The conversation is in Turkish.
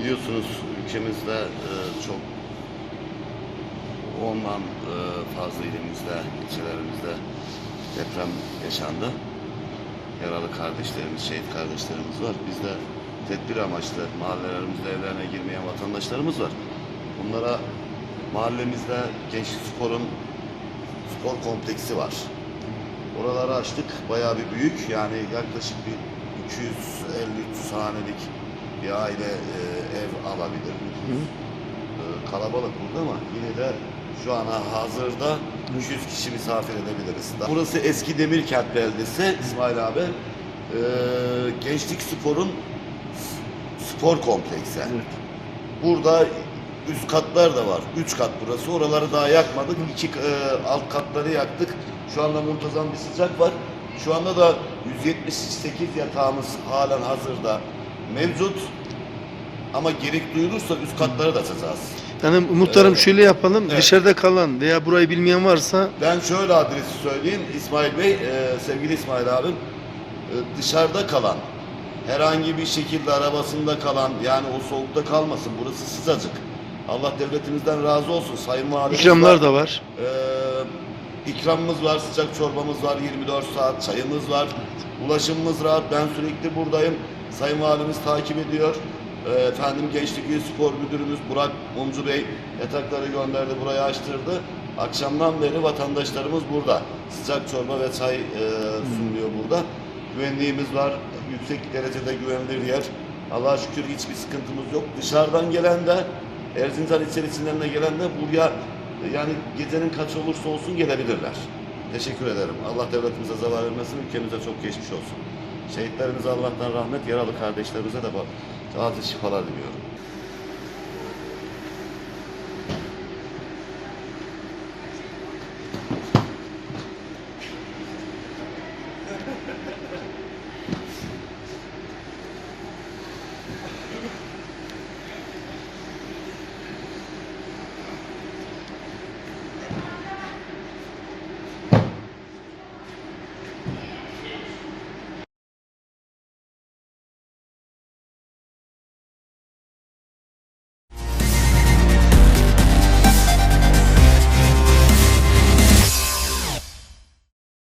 Biliyorsunuz ülkemizde e, çok ondan e, fazla ilimizde, ilçelerimizde deprem yaşandı. Yaralı kardeşlerimiz, şehit kardeşlerimiz var. Biz de tedbir amaçlı mahallelerimizde evlerine girmeyen vatandaşlarımız var. Bunlara mahallemizde Gençlik Spor'un spor kompleksi var. Oraları açtık. Bayağı bir büyük. Yani yaklaşık bir 250-300 hanelik bir aile e, ev alabilir. E, kalabalık burada ama yine de şu ana hazırda 200 kişi misafir edebiliriz. Burası eski Demirkent beldesi İsmail abi. E, Gençlik Spor'un spor kompleksi. Burada üst katlar da var. Üç kat burası. Oraları daha yakmadık. İki e, alt katları yaktık. Şu anda muntazam bir sıcak var. Şu anda da 178 yatağımız halen hazırda mevcut. Ama gerek duyulursa üst katları da açacağız. Yani muhtarım Ee, şöyle yapalım. evet. Dışarıda kalan veya burayı bilmeyen varsa Ben şöyle adresi söyleyeyim İsmail Bey, e, sevgili İsmail abim. E, dışarıda kalan, herhangi bir şekilde arabasında kalan, yani o soğukta kalmasın. Burası sıcacık. Allah devletimizden razı olsun. Sayın Valimiz ikramlar da var. Ee, ikramımız var, sıcak çorbamız var, 24 saat çayımız var. Ulaşımımız rahat. Ben sürekli buradayım. Sayın Valimiz takip ediyor. Ee, efendim Gençlik İl Spor Müdürümüz Burak Mumcu Bey yatakları gönderdi, burayı açtırdı. Akşamdan beri vatandaşlarımız burada. Sıcak çorba ve çay e, sunuluyor burada. Güvenliğimiz var. Yüksek derecede güvenilir yer. Allah'a şükür hiçbir sıkıntımız yok. Dışarıdan gelen de Erzincan içerisinden de gelen de buraya yani gecenin kaç olursa olsun gelebilirler. Teşekkür ederim. Allah devletimize zarar vermesin, ülkemize çok geçmiş olsun. Şehitlerimize Allah'tan rahmet, yaralı kardeşlerimize de acil şifalar diliyorum.